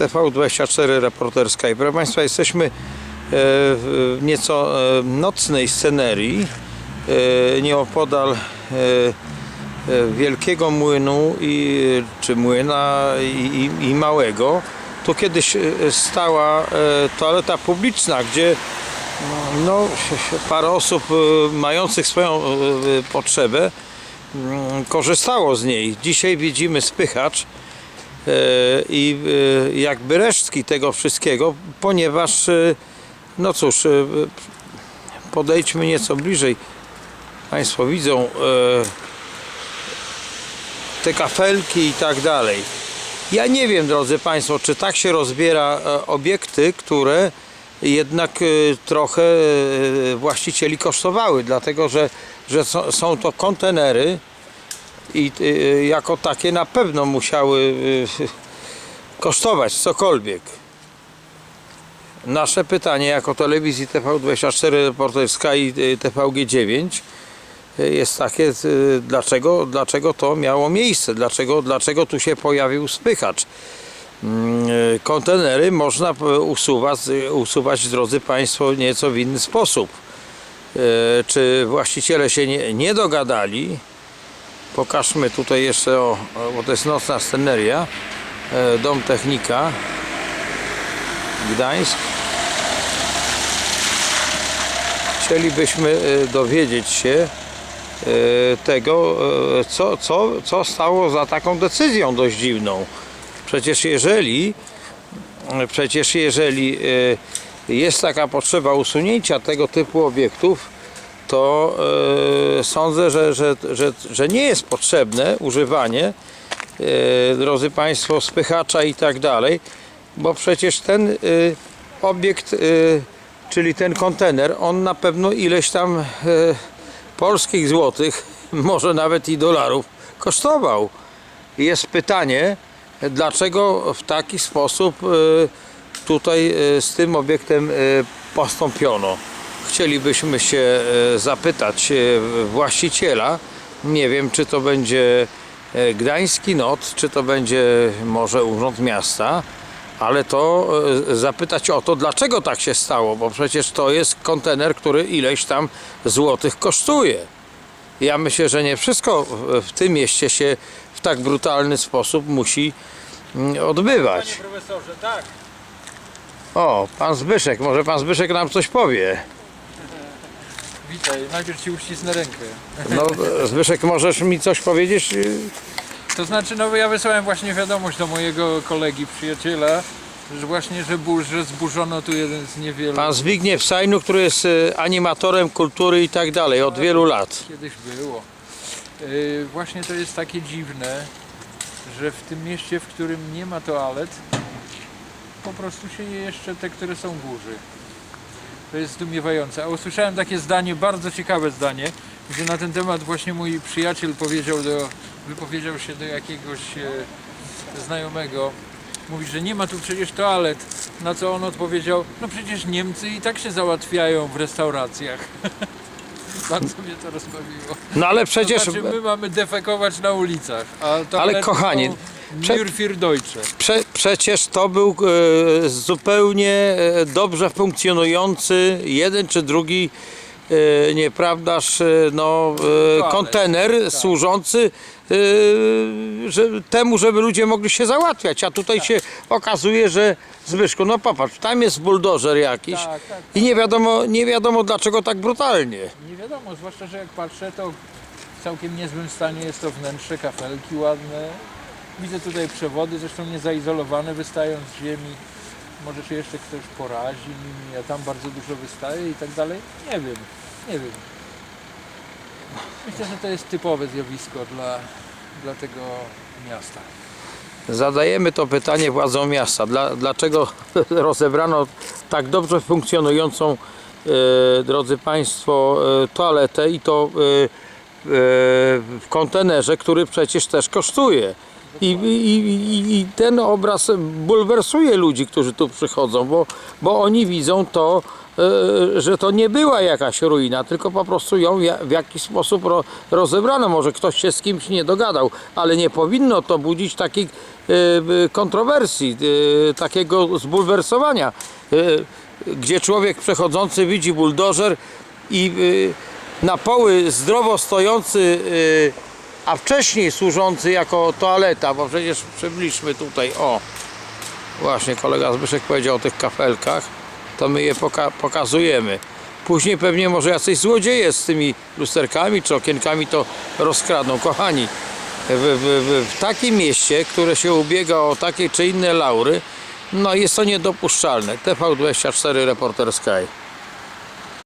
TV24 Reporterska i proszę Państwa jesteśmy e, w nieco e, nocnej scenerii e, nieopodal wielkiego młynu i, czy młyna i, i, i małego. Tu kiedyś stała toaleta publiczna, gdzie no, parę osób mających swoją potrzebę mm, korzystało z niej. Dzisiaj widzimy spychacz i e, jakby resztki tego wszystkiego, ponieważ e, no cóż, e, podejdźmy nieco bliżej. Państwo widzą e, te kafelki i tak dalej. Ja nie wiem, drodzy Państwo, czy tak się rozbiera e, obiekty, które jednak e, trochę e, właścicieli kosztowały, dlatego że, że są to kontenery i e, jako takie na pewno musiały e, kosztować cokolwiek. Nasze pytanie jako telewizji TV24 Reporterska i e, TVG9 jest takie, y, dlaczego, dlaczego to miało miejsce, dlaczego, dlaczego tu się pojawił spychacz. Mm, y, Kontenery można usuwać, usuwać, drodzy Państwo, nieco w inny sposób. Y, Czy właściciele się nie, nie dogadali? Pokażmy tutaj jeszcze, o, bo to jest nocna sceneria, e, Dom Technika, Gdańsk. Chcielibyśmy e, dowiedzieć się e, tego, co, co, co stało za taką decyzją dość dziwną. Przecież jeżeli, przecież jeżeli jest taka potrzeba usunięcia tego typu obiektów, to e, sądzę, że, że, że, że nie jest potrzebne używanie, e, drodzy Państwo, spychacza i tak dalej, bo przecież ten e, obiekt, e, czyli ten kontener, on na pewno ileś tam e, polskich złotych, może nawet i dolarów kosztował. Jest pytanie, dlaczego w taki sposób e, tutaj e, z tym obiektem e, postąpiono. Chcielibyśmy się e, zapytać e, właściciela. Nie wiem, czy to będzie e, Gdański NOT, czy to będzie może Urząd Miasta, ale to zapytać o to, dlaczego tak się stało, bo przecież to jest kontener, który ileś tam złotych kosztuje. Ja myślę, że nie wszystko w- w tym mieście się w tak brutalny sposób musi mm, odbywać. Panie profesorze, tak. O, pan Zbyszek, może pan Zbyszek nam coś powie. Witaj, najpierw ci uścisnę rękę. No, Zbyszek, możesz mi coś powiedzieć? To znaczy, no bo ja wysłałem właśnie wiadomość do mojego kolegi, przyjaciela, że właśnie, że, bur, że zburzono tu jeden z niewielu. Pan Zbigniew Sajnu, który jest e, animatorem kultury i tak dalej od wielu lat. Kiedyś było. Yy, właśnie to jest takie dziwne, że w tym mieście, w którym nie ma toalet, po prostu się je jeszcze te, które są górzy. To jest zdumiewające. A usłyszałem takie zdanie, bardzo ciekawe zdanie, gdzie na ten temat właśnie mój przyjaciel powiedział do, wypowiedział się do jakiegoś e, znajomego. Mówi, że nie ma tu przecież toalet. Na co on odpowiedział, no przecież Niemcy i tak się załatwiają w restauracjach. Bardzo mnie to rozbawiło. No ale przecież, To znaczy my mamy defekować na ulicach, a toalety kochani, są prze- prze, przecież to był e, zupełnie e, dobrze funkcjonujący jeden czy drugi e, nieprawdaż, no, kontener służący e, że, temu, żeby ludzie mogli się załatwiać, a tutaj się okazuje, że Zbyszku, no popatrz, tam jest buldożer jakiś Tak, tak. i nie wiadomo, nie wiadomo dlaczego tak brutalnie. Nie wiadomo, zwłaszcza, że jak patrzę, to w całkiem niezłym stanie jest to wnętrze, kafelki ładne. Widzę tutaj przewody, zresztą nie zaizolowane, wystają z ziemi. Może się jeszcze ktoś porazi nimi, a tam bardzo dużo wystaje i tak dalej. Nie wiem, nie wiem. Myślę, że to jest typowe zjawisko dla, dla tego miasta. Zadajemy to pytanie władzom miasta. Dla, dlaczego rozebrano tak dobrze funkcjonującą, e, drodzy Państwo, e, toaletę i to e, e, w kontenerze, który przecież też kosztuje. I, i, i, ten obraz bulwersuje ludzi, którzy tu przychodzą, bo, bo oni widzą to e, że to nie była jakaś ruina, tylko po prostu ją w jakiś sposób ro, rozebrano. Może ktoś się z kimś nie dogadał, ale nie powinno to budzić takich e, kontrowersji, e, takiego zbulwersowania, e, gdzie człowiek przechodzący widzi buldożer i na poły zdrowo stojący, a wcześniej służący jako toaleta, bo przecież przybliżmy tutaj, o, Właśnie kolega Zbyszek powiedział o tych kafelkach, to my je poka- pokazujemy. Później pewnie może jacyś złodzieje z tymi lusterkami czy okienkami to rozkradną. Kochani, w, w, w, w takim mieście, które się ubiega o takie czy inne laury, no jest to niedopuszczalne. TV24 Reporter Sky.